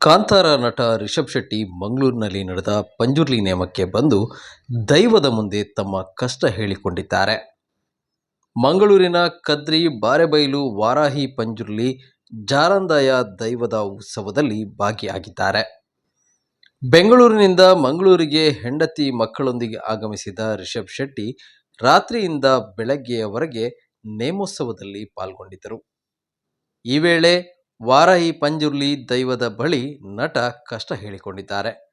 ಕಾಂತಾರ ನಟ ರಿಷಬ್ ಶೆಟ್ಟಿ ಮಂಗಳೂರಿನಲ್ಲಿ ನಡೆದ ಪಂಜುರ್ಲಿ ನೇಮಕ್ಕೆ ಬಂದು ದೈವದ ಮುಂದೆ ತಮ್ಮ ಕಷ್ಟ ಹೇಳಿಕೊಂಡಿದ್ದಾರೆ. ಮಂಗಳೂರಿನ ಕದ್ರಿ, ಬಾರೆಬೈಲು, ವಾರಾಹಿ ಪಂಜುರ್ಲಿ, ಜಾರಂದಾಯ ದೈವದ ಉತ್ಸವದಲ್ಲಿ ಭಾಗಿಯಾಗಿದ್ದಾರೆ. ಬೆಂಗಳೂರಿನಿಂದ ಮಂಗಳೂರಿಗೆ ಹೆಂಡತಿ ಮಕ್ಕಳೊಂದಿಗೆ ಆಗಮಿಸಿದ ರಿಷಬ್ ಶೆಟ್ಟಿ ರಾತ್ರಿಯಿಂದ ಬೆಳಗ್ಗೆಯವರೆಗೆ ನೇಮೋತ್ಸವದಲ್ಲಿ ಪಾಲ್ಗೊಂಡಿದ್ದರು. ಈ ವೇಳೆ ವಾರಾಹಿ ಪಂಜುರ್ಲಿ ದೈವದ ಬಳಿ ನಟ ಕಷ್ಟ ಹೇಳಿಕೊಂಡಿದ್ದಾರೆ.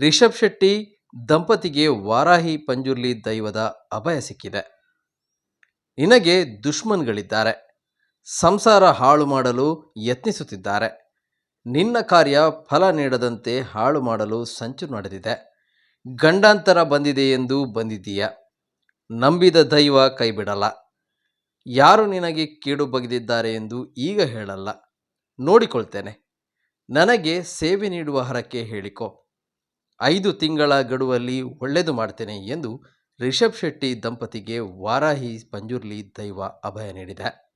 ರಿಷಬ್ ಶೆಟ್ಟಿ ದಂಪತಿಗೆ ವಾರಾಹಿ ಪಂಜುರ್ಲಿ ದೈವದ ಅಭಯ ಸಿಕ್ಕಿದೆ. ನಿನಗೆ ದುಶ್ಮನ್ಗಳಿದ್ದಾರೆ. ಸಂಸಾರ ಹಾಳು ಮಾಡಲು ಯತ್ನಿಸುತ್ತಿದ್ದಾರೆ. ನಿನ್ನ ಕಾರ್ಯ ಫಲ ನೀಡದಂತೆ ಹಾಳು ಮಾಡಲು ಸಂಚು ನಡೆದಿದೆ. ಗಂಡಾಂತರ ಬಂದಿದೆ ಎಂದು ಬಂದಿದ್ದೀಯ. ನಂಬಿದ ದೈವ ಕೈಬಿಡಲ್ಲ. ಯಾರು ನಿನಗೆ ಕೇಡು ಬಗೆದಿದ್ದಾರೆ ಎಂದು ಈಗ ಹೇಳಲ್ಲ. ನೋಡಿಕೊಳ್ತೇನೆ. ನನಗೆ ಸೇವೆ ನೀಡುವ ಹರಕೆ ಹೇಳಿಕೊ. ಐದು ತಿಂಗಳ ಗಡುವಲ್ಲಿ ಒಳ್ಳೆಯದು ಮಾಡ್ತೇನೆ ಎಂದು ರಿಷಬ್ ಶೆಟ್ಟಿ ದಂಪತಿಗೆ ವಾರಾಹಿ ಪಂಜುರ್ಲಿ ದೈವ ಅಭಯ ನೀಡಿದೆ.